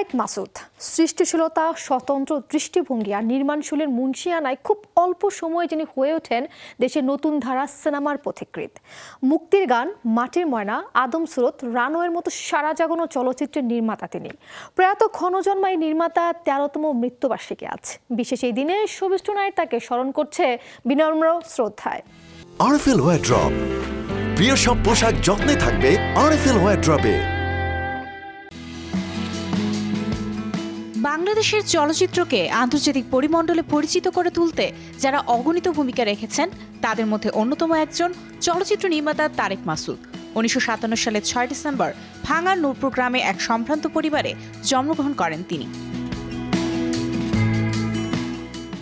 তারেক মাসুদ। সৃষ্টিশীলতা, স্বতন্ত্র দৃষ্টিভঙ্গি আর নির্মাণশৈলের মুন্সিয়ানায় খুব অল্প সময়ে যিনি হয়ে ওঠেন, দেশের নতুন ধারা সিনেমার পথিকৃৎ। মুক্তির গান, মাটির ময়না, আদম সুরত, রানওয়ের মতো সারা জাগানো চলচ্চিত্রের নির্মাতা তিনি। প্রয়াত ক্ষণজন্মা নির্মাতা তেরোতম মৃত্যুবার্ষিকী আজ। বিশেষ এই দিনে সবিষ্ট নায়ের তাকে স্মরণ করছে বিনম্র শ্রদ্ধায়। আরএফএল ওয়ার ড্রপ প্রিয় সব পোশাক যত্নে থাকবে আরএফএল ওয়ার ড্রপে বাংলাদেশের চলচ্চিত্রকে আন্তর্জাতিক পরিমণ্ডলে পরিচিত করে তুলতে যারা অগণিত ভূমিকা রেখেছেন, তাদের মধ্যে অন্যতম একজন চলচ্চিত্র নির্মাতা তারেক মাসুদ। উনিশশো সাতান্ন সালের ছয় ডিসেম্বর ভাঙার নূরপুর গ্রামে এক সম্ভ্রান্ত পরিবারে জন্মগ্রহণ করেন তিনি।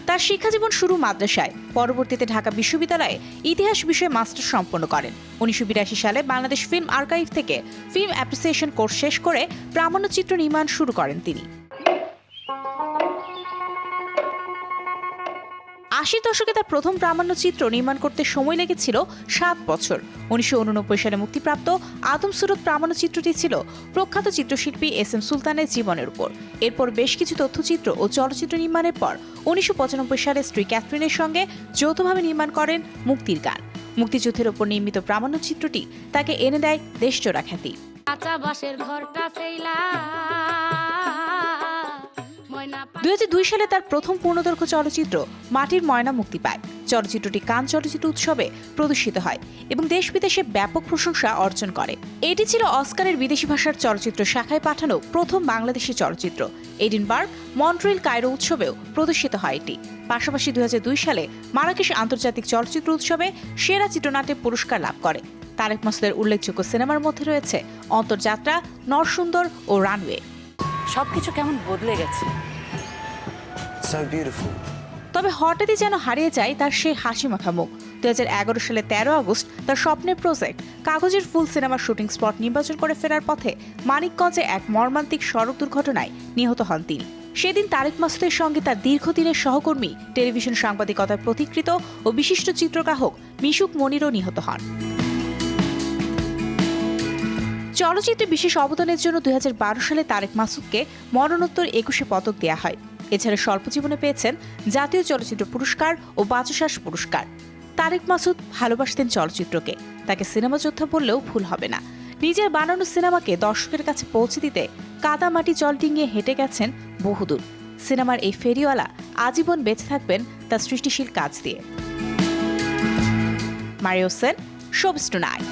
তার শিক্ষাজীবন শুরু মাদ্রাসায়, পরবর্তীতে ঢাকা বিশ্ববিদ্যালয়ে ইতিহাস বিষয়ে মাস্টার সম্পন্ন করেন। উনিশশো বিরাশি সালে বাংলাদেশ ফিল্ম আর্কাইভ থেকে ফিল্ম অ্যাপ্রিসিয়েশন কোর্স শেষ করে প্রামাণ্যচিত্র নির্মাণ শুরু করেন তিনি। আশির দশকে তার প্রথম প্রামাণ্য চিত্র নির্মাণ করতে সময় লেগেছিল সাত বছর। উনিশশো উননব্বই সালে মুক্তিপ্রাপ্ত আদম সুরত প্রামাণ্য চিত্রটি ছিল প্রখ্যাত চিত্রশিল্পী এস এম সুলতানের জীবনের উপর। এরপর বেশ কিছু তথ্যচিত্র ও চলচ্চিত্র নির্মাণের পর উনিশশো পঁচানব্বই সালে স্ত্রী ক্যাথরিনের সঙ্গে যৌথভাবে নির্মাণ করেন মুক্তির গান। মুক্তিযুদ্ধের ওপর নির্মিত প্রামাণ্য চিত্রটি তাকে এনে দেয় দেশচোরা খ্যাতি। কাঁচা বাঁশের ঘরটা সেইলা দুই সালে তার প্রথম পূর্ণদৈর্ঘ্য চলচ্চিত্র মাটির ময়না মুক্তি পায়। চলচ্চিত্রটি কান চলচ্চিত্র উৎসবে প্রদর্শিত হয় এবং দেশ বিদেশে ব্যাপক প্রশংসা অর্জন করে। এটি ছিল অস্কারের বিদেশি ভাষার চলচ্চিত্র শাখায় পাঠানো প্রথম বাংলাদেশি চলচ্চিত্র। এডিনবার্গ মন্ট্রিল কায়রো উৎসবেও প্রদর্শিত হয় এটি। পাশাপাশি দুই হাজার দুই সালে মারাকেশ আন্তর্জাতিক চলচ্চিত্র উৎসবে সেরা চিত্রনাট্যে পুরস্কার লাভ করে। তারেক মাসুদের উল্লেখযোগ্য সিনেমার মধ্যে রয়েছে অন্তর্যাত্রা, নরসুন্দর ও রানওয়ে। সবকিছু কেমন বদলে গেছে? তবে হঠাৎই যেন হারিয়ে যায় তার সেই হাসি মাখা মুখ। দুই হাজার সালে তেরো আগস্ট তার স্বপ্নের প্রজেক্ট কাগজের ফুল সিনেমার শুটিং স্পট নির্বাচন করে ফেরার পথে মানিকগঞ্জে এক মর্মান্তিক সড়ক দুর্ঘটনায় নিহত হন তিনি। সেদিন তারেক মাসুদের সঙ্গে তার দীর্ঘদিনের সহকর্মী, টেলিভিশন সাংবাদিকতার প্রতিকৃত ও বিশিষ্ট চিত্রগ্রাহক মিশুক মনিরও নিহত হন। চলচ্চিত্রে বিশেষ অবদানের জন্য দুই হাজার বারো সালে তারেক মাসুদকে মরণোত্তর একুশে পদক দেওয়া হয়। এছাড়া স্বল্প জীবনে পেয়েছেন জাতীয় চলচ্চিত্র পুরস্কার ও বাচসাস পুরস্কার। তারেক মাসুদ ভালোবাসতেন চলচ্চিত্রকে। তাকে সিনেমা যোদ্ধা বললেও ভুল হবে না। নিজের বানানো সিনেমাকে দর্শকের কাছে পৌঁছে দিতে কাদা মাটি জল ডিঙিয়ে হেঁটে গেছেন বহুদূর। সিনেমার এই ফেরিওয়ালা আজীবন বেঁচে থাকবেন তার সৃষ্টিশীল কাজ দিয়ে। মারিও সেন শোভস্টু নায়